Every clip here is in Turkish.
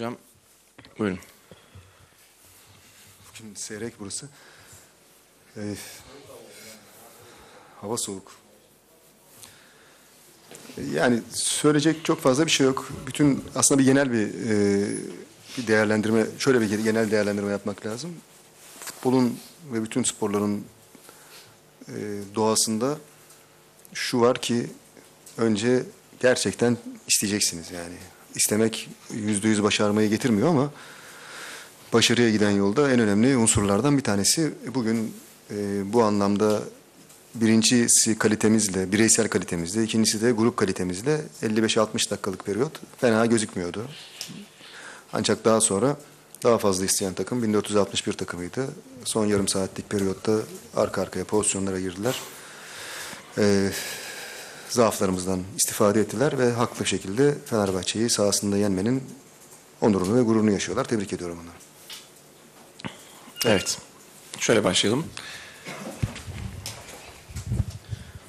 Hocam buyurun. Şimdi seyrek burası. Ee, hava soğuk. Ee, Yani söyleyecek çok fazla bir şey yok. Bütün aslında bir genel bir e, bir değerlendirme, şöyle bir genel değerlendirme yapmak lazım. Futbolun ve bütün sporların e, doğasında şu var ki önce gerçekten isteyeceksiniz yani. İstemek yüzde yüz başarmayı getirmiyor ama başarıya giden yolda en önemli unsurlardan bir tanesi. Bugün e, bu anlamda birincisi kalitemizle, bireysel kalitemizle, ikincisi de grup kalitemizle 55-60 dakikalık periyot fena gözükmüyordu. Ancak daha sonra daha fazla isteyen takım 1461 takımıydı. Son yarım saatlik periyotta arka arkaya pozisyonlara girdiler. E, zaaflarımızdan istifade ettiler ve haklı şekilde Fenerbahçe'yi sahasında yenmenin onurunu ve gururunu yaşıyorlar. Tebrik ediyorum onları. Evet. Şöyle başlayalım.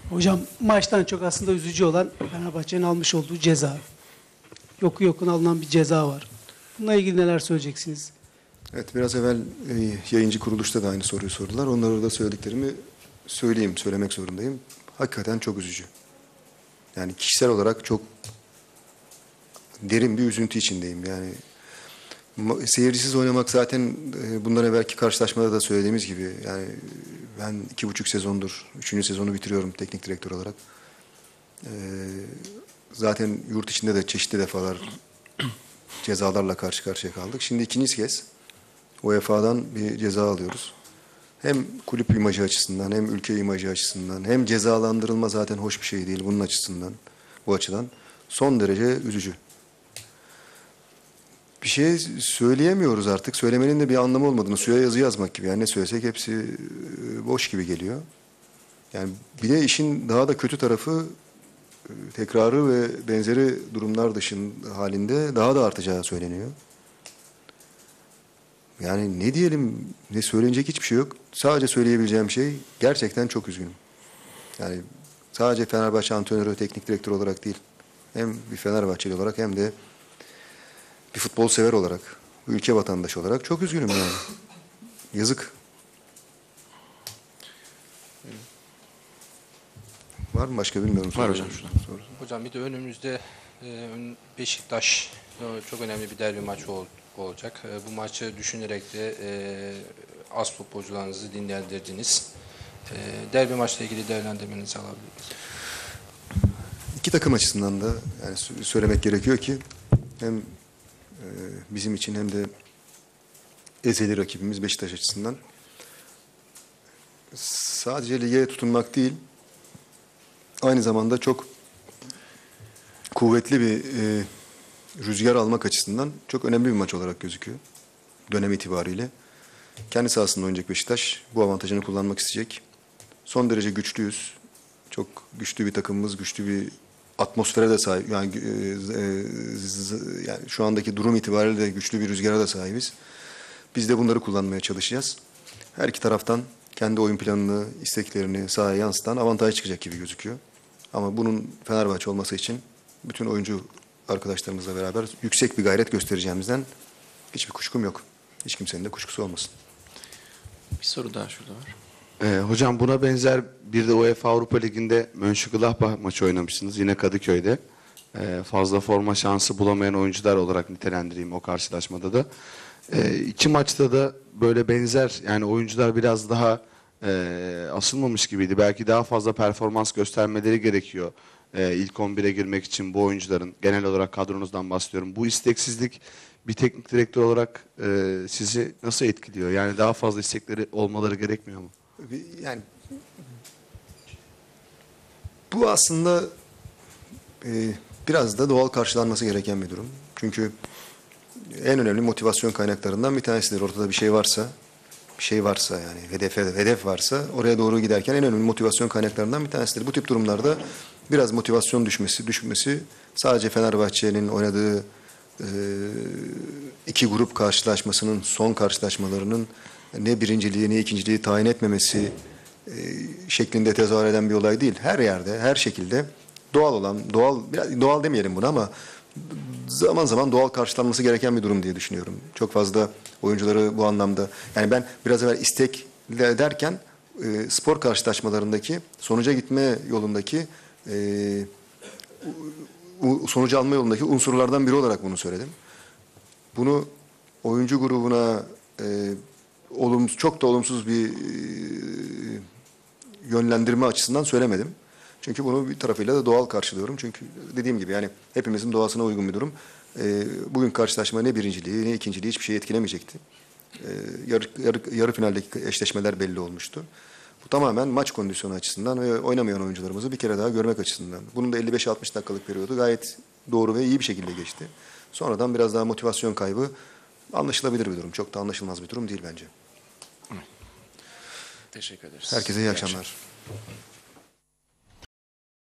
Hocam maçtan çok aslında üzücü olan Fenerbahçe'nin almış olduğu ceza. Yoku yokun alınan bir ceza var. Bununla ilgili neler söyleyeceksiniz? Evet biraz evvel e, yayıncı kuruluşta da aynı soruyu sordular. Onlara da söylediklerimi söyleyeyim, söylemek zorundayım. Hakikaten çok üzücü. Yani kişisel olarak çok derin bir üzüntü içindeyim. Yani seyircisiz oynamak zaten e, bundan evvelki karşılaşmada da söylediğimiz gibi yani ben iki buçuk sezondur, üçüncü sezonu bitiriyorum teknik direktör olarak. E, zaten yurt içinde de çeşitli defalar cezalarla karşı karşıya kaldık. Şimdi ikinci kez UEFA'dan bir ceza alıyoruz. Hem kulüp imajı açısından hem ülke imajı açısından hem cezalandırılma zaten hoş bir şey değil bunun açısından bu açıdan son derece üzücü. Bir şey söyleyemiyoruz artık. Söylemenin de bir anlamı olmadığını suya yazı yazmak gibi. Yani ne söylesek hepsi e, boş gibi geliyor. Yani bir de işin daha da kötü tarafı e, tekrarı ve benzeri durumlar dışın halinde daha da artacağı söyleniyor. Yani ne diyelim, ne söylenecek hiçbir şey yok. Sadece söyleyebileceğim şey gerçekten çok üzgünüm. Yani sadece Fenerbahçe antrenörü, teknik direktör olarak değil, hem bir Fenerbahçeli olarak hem de bir futbol sever olarak, ülke vatandaşı olarak çok üzgünüm yani. Yazık. Var mı başka bilmiyorum. Var hocam soracağım. şurada. Soru. Hocam bir de önümüzde e, Beşiktaş e, çok önemli bir derbi maçı ol- olacak. E, Bu maçı düşünerek de e, az futbolcularınızı dinlendirdiniz. E, Derbi maçla ilgili değerlendirmenizi alabiliriz. İki takım açısından da yani sö- söylemek gerekiyor ki hem e, bizim için hem de ezeli rakibimiz Beşiktaş açısından sadece lige tutunmak değil aynı zamanda çok kuvvetli bir e, rüzgar almak açısından çok önemli bir maç olarak gözüküyor dönem itibariyle. Kendi sahasında oynayacak Beşiktaş bu avantajını kullanmak isteyecek. Son derece güçlüyüz. Çok güçlü bir takımımız, güçlü bir atmosfere de sahip. Yani, e, e, yani şu andaki durum itibariyle de güçlü bir rüzgara da sahibiz. Biz de bunları kullanmaya çalışacağız. Her iki taraftan kendi oyun planını, isteklerini sahaya yansıtan avantaj çıkacak gibi gözüküyor. Ama bunun Fenerbahçe olması için bütün oyuncu arkadaşlarımızla beraber yüksek bir gayret göstereceğimizden hiçbir kuşkum yok. Hiç kimsenin de kuşkusu olmasın. Bir soru daha şurada var. Ee, hocam buna benzer bir de UEFA Avrupa Ligi'nde Mönchengladbach maçı oynamışsınız. Yine Kadıköy'de. Ee, fazla forma şansı bulamayan oyuncular olarak nitelendireyim o karşılaşmada da. Ee, iki maçta da böyle benzer yani oyuncular biraz daha e, asılmamış gibiydi. Belki daha fazla performans göstermeleri gerekiyor. Ee, ilk 11'e girmek için bu oyuncuların genel olarak kadronuzdan bahsediyorum. Bu isteksizlik bir teknik direktör olarak e, sizi nasıl etkiliyor? Yani daha fazla istekleri olmaları gerekmiyor mu? Yani bu aslında e, biraz da doğal karşılanması gereken bir durum. Çünkü en önemli motivasyon kaynaklarından bir tanesidir. Ortada bir şey varsa, bir şey varsa yani hedefe, hedef varsa oraya doğru giderken en önemli motivasyon kaynaklarından bir tanesidir. Bu tip durumlarda biraz motivasyon düşmesi, düşmesi sadece Fenerbahçe'nin oynadığı e, iki grup karşılaşmasının son karşılaşmalarının ne birinciliği ne ikinciliği tayin etmemesi e, şeklinde tezahür eden bir olay değil. Her yerde, her şekilde doğal olan, doğal biraz doğal demeyelim bunu ama zaman zaman doğal karşılanması gereken bir durum diye düşünüyorum. Çok fazla oyuncuları bu anlamda yani ben biraz evvel istek derken e, spor karşılaşmalarındaki sonuca gitme yolundaki e, sonucu alma yolundaki unsurlardan biri olarak bunu söyledim. Bunu oyuncu grubuna e, olumsuz, çok da olumsuz bir e, yönlendirme açısından söylemedim. Çünkü bunu bir tarafıyla da doğal karşılıyorum. Çünkü dediğim gibi yani hepimizin doğasına uygun bir durum. E, bugün karşılaşma ne birinciliği ne ikinciliği hiçbir şey etkilemeyecekti. E, yarı, yarı, yarı finaldeki eşleşmeler belli olmuştu. Bu tamamen maç kondisyonu açısından ve oynamayan oyuncularımızı bir kere daha görmek açısından. Bunun da 55-60 dakikalık periyodu gayet doğru ve iyi bir şekilde geçti. Sonradan biraz daha motivasyon kaybı anlaşılabilir bir durum. Çok da anlaşılmaz bir durum değil bence. Teşekkür ederiz. Herkese iyi akşamlar.